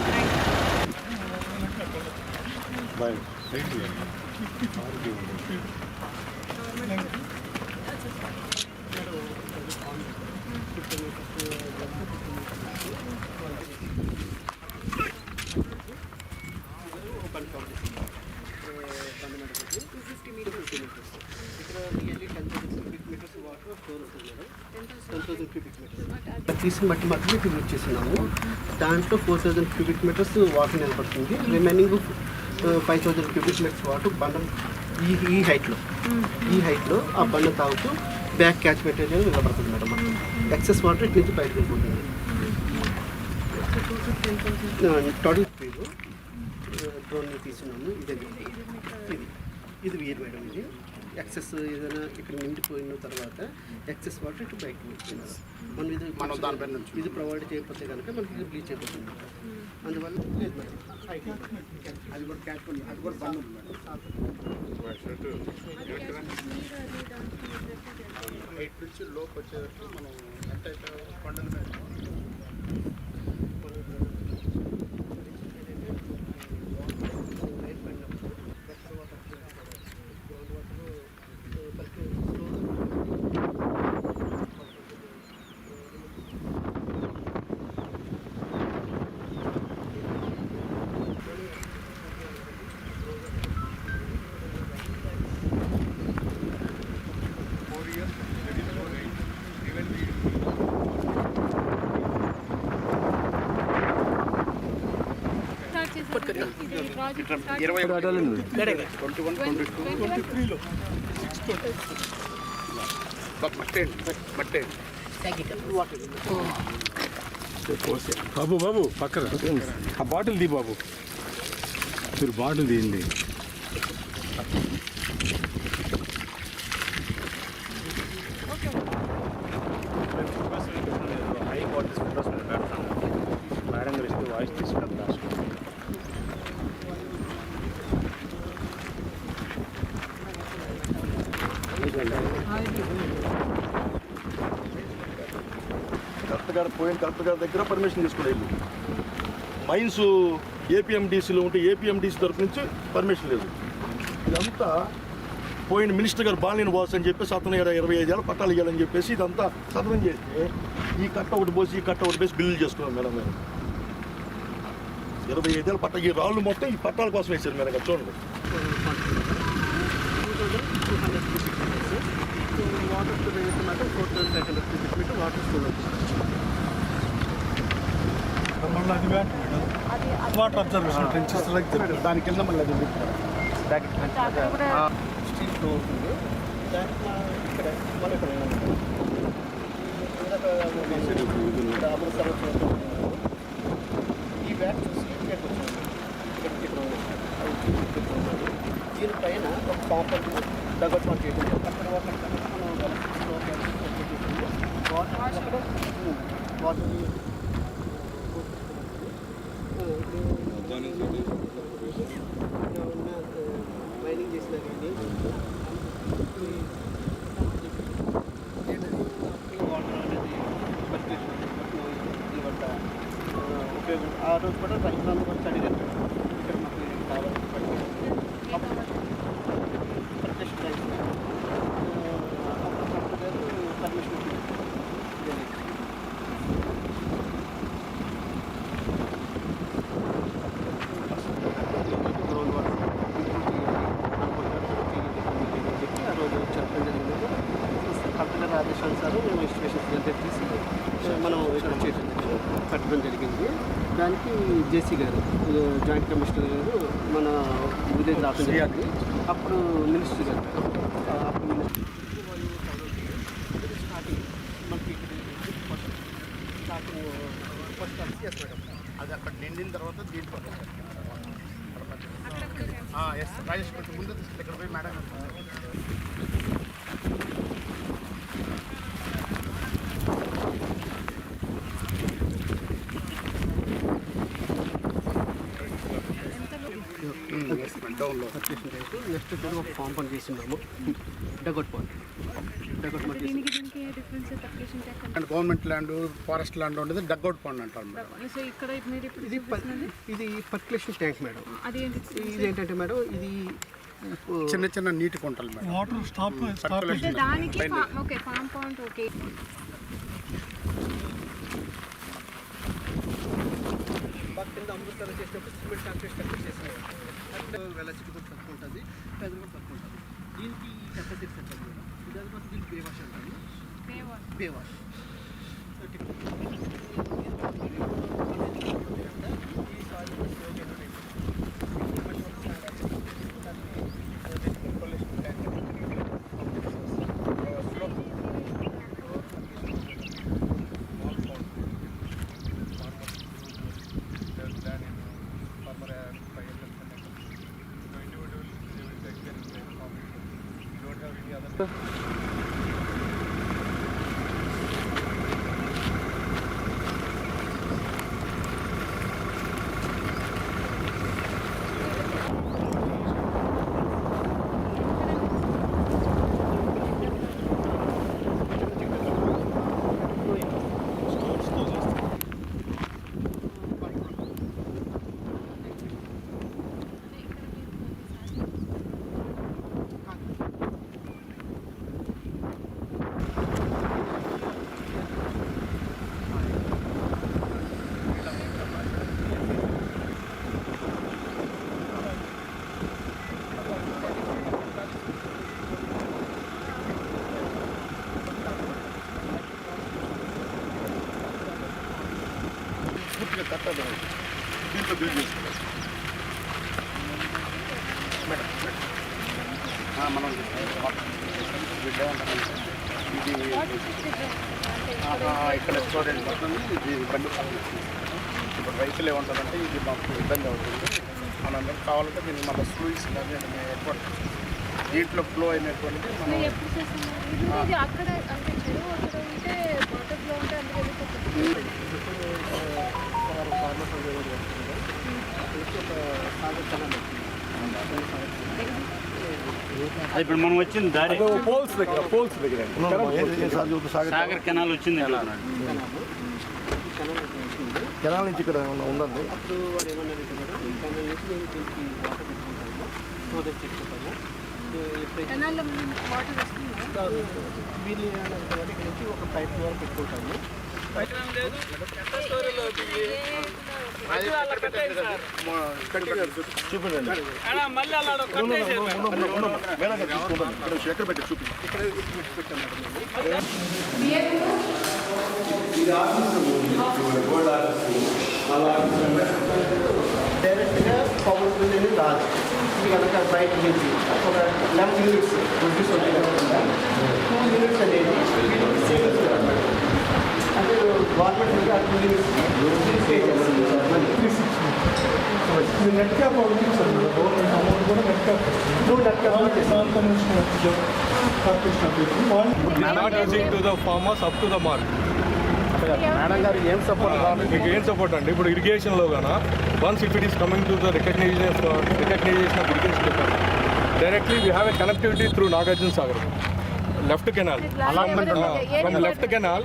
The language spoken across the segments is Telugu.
థ్యాంక్ యూ బాయ్ తీసిన బట్టి మాత్రమే ఫిల్ చేస్తున్నాము దాంట్లో four thousand cubic metres water నిలబడుతుంది. Remaining five thousand cubic metres water బండ ఈ ఈ హైట్లో ఈ హైట్లో ఆ బండ తాగుతూ బ్యాక్ క్యాచ్ మెటీరియల్ నిలబడుతుంది మేడం ఎక్సెస్ వాటర్ ఇటు నుంచి బయటకు వెళ్ళిపోతుంది. టోటల్ స్పీడ్ డ్రోన్ తీసుకున్నాము ఇదే ఇది. ఇది. వీర్ మేడం ఇది. ఎక్సెస్ ఏదైనా ఇక్కడ నిండిపోయిన తర్వాత ఎక్సెస్ వాటర్ ఇటు బయటకు మనం ఇది మనం దానిపైన. ఇది ప్రొవైడ్ చేయకపోతే కనుక మనకి ఇది బ్లీచ్ అయిపోతుంది. అందువల్ల లేదు మేడం అది కూడా క్యాష్ అది కూడా బంద్ ఉంది ఎయిట్ నుంచి లోపు మనం ఎంత అయితే పండుగ ఇరవై ట్వంటీ వన్ ట్వంటీ టూ బాబు బాబు పక్కన ఆ బాటిల్ తీ బాబు మీరు బాటిల్ తీయండి గారు పోయిన కలెక్టర్ గారి దగ్గర పర్మిషన్ తీసుకుని వెళ్ళి. మైన్స్ ఏపీఎండిసిలో ఉంటే ఏపీఎండిసి తరఫు నుంచి పర్మిషన్ లేదు. ఇదంతా పోయిన మినిస్టర్ గారు బాలిన బాస్ అని చెప్పేసి అతను ఇరవై ఐదు ఏళ్ళ పట్టాలు ఇవ్వాలని చెప్పేసి ఇదంతా సదనం చేస్తే ఈ కట్ట ఒకటి పోసి ఈ కట్ట ఒకటి పోసి బిల్లులు చేసుకున్నాం మేడం మేము ఇరవై ఏళ్ళ పట్ట ఈ రాళ్ళు మొత్తం ఈ పట్టాల కోసం వేశారు మేడం ఇక్కడ చూడండి. Water storage metre water observation. Trenches like దాని కింద మళ్ళీ అది ఉంది. స్టీల్ ఫ్లో వచ్చినప్పుడు ఈ బ్యాగ్ చూసి. దీనిపైన ఒక కాంపౌండ్ డగట్ చేయడం అక్కడ ఒక వాటర్ వాటర్ మైనింగ్ చేసినా వాటర్ అనేది ఉపయోగం ఆ రోజు కూడా సంక్రాంతి కూడా చదివారు ఇక్కడ మాకు ఇది కావాలి ప్రత్యక్ష రైతు అప్పుడు కలెక్టర్ గారు పర్మిషన్ ఇచ్చారు గ్రౌండ్ వాటర్ చెప్పి ఆ రోజు చెప్పడం జరిగింది కలెక్టర్ గారి ఆదేశానుసారం మేము ఎస్టిమేషన్ దగ్గర తీసి మనం ఇక్కడ చేయడం పెట్టడం జరిగింది. దానికి జేసీ గారు జాయింట్ కమిషనర్ గారు మన విలేజ్ రావడం జరిగింది అప్పుడు మినిస్టర్ గారు అప్పుడు మినిస్టర్ స్టార్టింగ్ మనకి స్టార్టింగ్ ఫస్ట్ మేడం అది అక్కడ నిండిన తర్వాత దీంట్లో ఎస్ రాజేష్ కొంచెం ముందు తీసుకెళ్ళి ఇక్కడ పోయి మేడం. డౌన్లో నెక్స్ట్ కూడా ఒక ఫామ్ పని చేస్తున్నాము dugout point dugout and government land forest land ఉండేది డగ్అవుట్ పండ్ అంటారు మేడం. ఇక్కడ ఇది ఇది పర్క్యులేషన్ ట్యాంక్ మేడం. ఇది ఏంటంటే మేడం ఇది చిన్న చిన్న నీటి కుంటలు మేడం. వాటర్ స్టాప్ దానికి ఫా- ఓకే ఫామ్ పాయింట్ ఓకే బాగా కింద అమృతాలు చేసినప్పుడు సిమెంట్ కాంక్రీట్ స్ట్రక్చర్ చేసినాయి వెలసిటీ కూడా తక్కువ ఉంటుంది పెద్ద కూడా తక్కువ ఉంటుంది. దీనికి కెపాసిటీ సెట్ మేడం ఇది అది మాత్రం దీనికి బేవాష్ అంటారు. బేవాష్ పూర్తిగా కట్టదు దీంట్లో చేసుకోవాలి ఆ, మనం ఇది ఇక్కడ స్టోరేజ్ పడుతుంది ఇది బండి. ఇప్పుడు రైతులు ఏమంటారంటే ఇది మాకు ఇబ్బంది అవుతుంది మనందరం కావాలంటే దీన్ని మన స్లూయిస్ ఏర్పాటు. దీంట్లో ఫ్లో అయినటువంటిది మనం అక్కడ అంటే చెరువు అక్కడ ఉంటే వాటర్ ఫ్లో ఉంటే అందులో వెళ్ళిపోతుంది ఫార్మర్స్ అందరూ కూడా చేస్తున్నారు అక్కడికి ఒక సాగర్ కెనాల్ వచ్చింది ఇప్పుడు మనం వచ్చిన దారి. పోల్స్ దగ్గర పోల్స్ దగ్గర. సాగర్ కెనాల్ వచ్చింది. కెనాల్. వచ్చింది నుంచి ఇక్కడ ఉందండి? వీళ్ళు ఒక పైప్ వరకు పెట్టుకుంటాము చూపించండి మేడం గారు తీసుకుంటాను ఇక్కడ ఎక్కడ పెట్టి చూపించండి ఇక్కడ పెట్టాం మేడం మేము. డైరెక్ట్గా పవర్ బిల్ అనేది రాదు ఇది కనుక బయట నుంచి ఒక లెవెన్ యూనిట్స్ ప్రొడ్యూస్ అవుతాయి కనుక టూ యూనిట్స్ అనేది సేవింగ్స్ అనమాట అంటే గవర్నమెంట్ నుంచి ఆ టూ యూనిట్స్ పే చేస్తుంది నెట్ క్యాప్ పంపించారు గవర్నమెంట్ అమౌంట్ కూడా నెట్ క్యాప్ నువ్వు net not using to the farmers up to the mark madam గారు ఏం సపోర్ట్ కావాలి? మీకు ఏం సపోర్ట్ అండి? ఇప్పుడు ఇరిగేషన్లో గాన? Once if it is coming to the recognition recognition of irrigation directly we have a connectivity through Nagarjuna Sagar left canal from left canal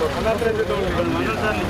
sir